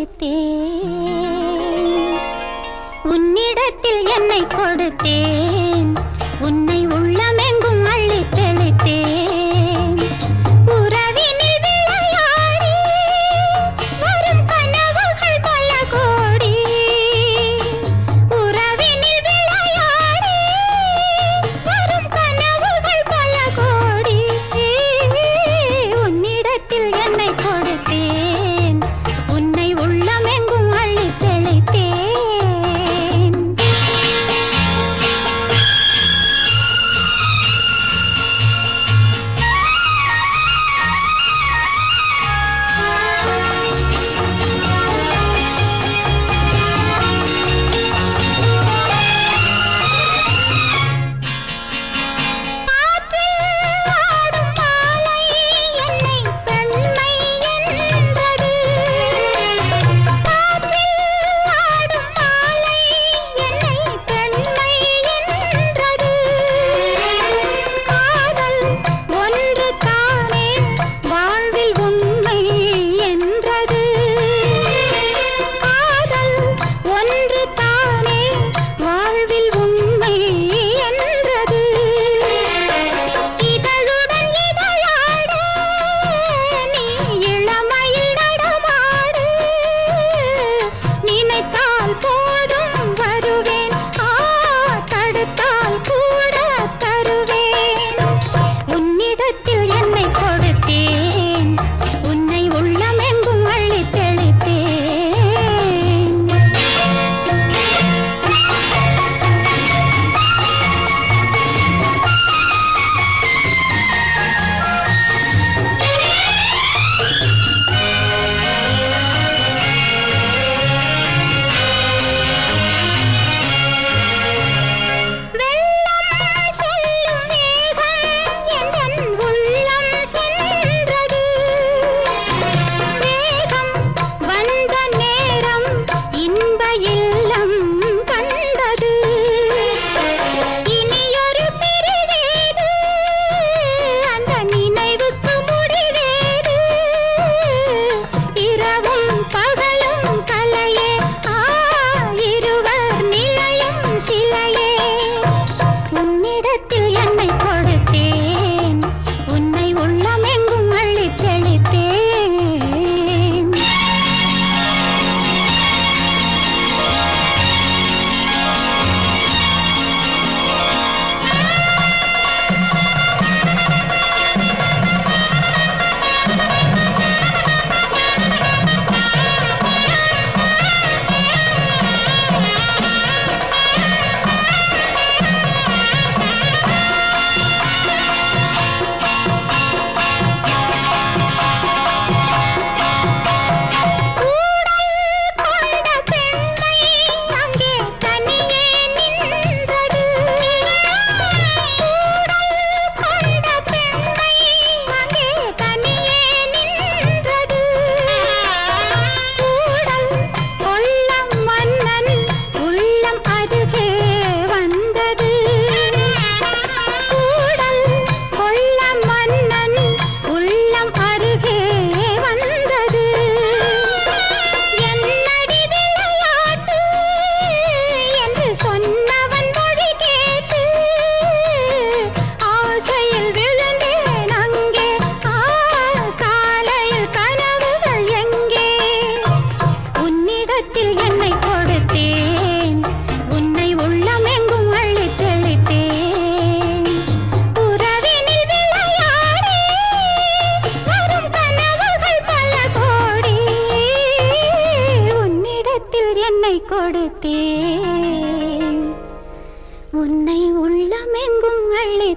கொடுத்தே உன்னிடத்தில் என்னை கொடுத்தேன். உன்னை கொடுத்தேன் உன்னை உள்ளமெங்கும் அள்ளி